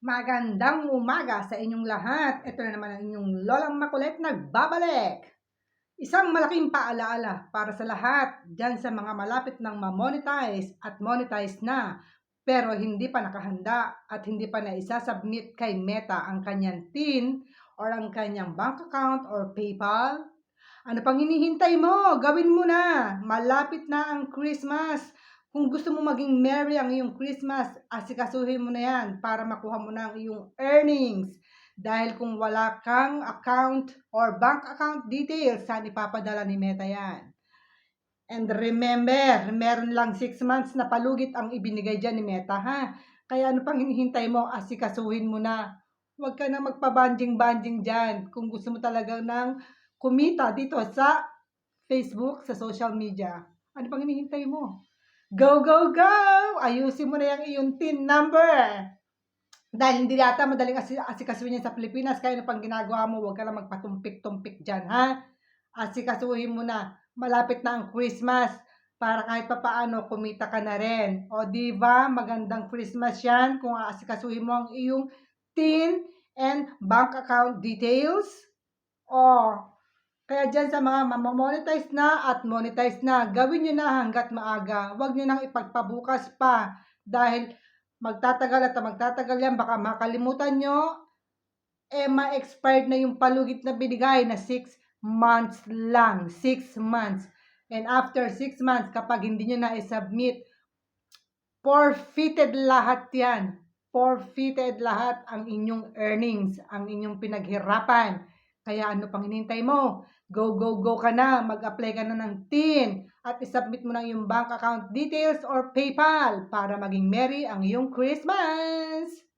Magandang umaga sa inyong lahat. Ito na naman ang inyong Lolang Makulit nagbabalik. Isang malaking paalaala para sa lahat dyan sa mga malapit ng ma-monetize at monetize na pero hindi pa nakahanda at hindi pa na isasubmit kay Meta ang kanyang TIN or ang kanyang bank account or PayPal. Ano pang hinihintay mo? Gawin mo na. Malapit na ang Christmas. Kung gusto mo maging merry ang iyong Christmas, asikasuhin mo na yan para makuha mo na ang iyong earnings. Dahil kung wala kang account or bank account details, saan ipapadala ni Meta yan? And remember, meron lang 6 months na palugit ang ibinigay dyan ni Meta, ha? Kaya ano pang hinihintay mo, asikasuhin mo na. Huwag ka na magpabanjing-banjing dyan kung gusto mo talaga ng kumita dito sa Facebook, sa social media. Ano pang hinihintay mo? Go, go, go! Ayusin mo na yung iyong TIN number. Dahil hindi yata madaling asi asikasuhin yan sa Pilipinas, kaya ano pang ginagawa mo, huwag ka lang magpatumpik-tumpik dyan, ha? Asikasuhin mo na. Malapit na ang Christmas para kahit papaano kumita ka na rin. O di ba magandang Christmas yan kung aasikasuhin mo ang iyong TIN and bank account details. O kaya dyan sa mga mamamonetize na at monetize na, gawin nyo na hanggat maaga. Huwag nyo nang ipagpabukas pa dahil magtatagal at magtatagal yan, baka makalimutan nyo, eh ma-expired na yung palugit na binigay na 6 months lang. 6 months. And after 6 months, kapag hindi nyo na i-submit, forfeited lahat yan. Forfeited lahat ang inyong earnings, ang inyong pinaghirapan. Kaya ano pang hinihintay mo? Go, go, go ka na. Mag-apply ka na ng TIN at isubmit mo na yung bank account details or PayPal para maging merry ang iyong Christmas!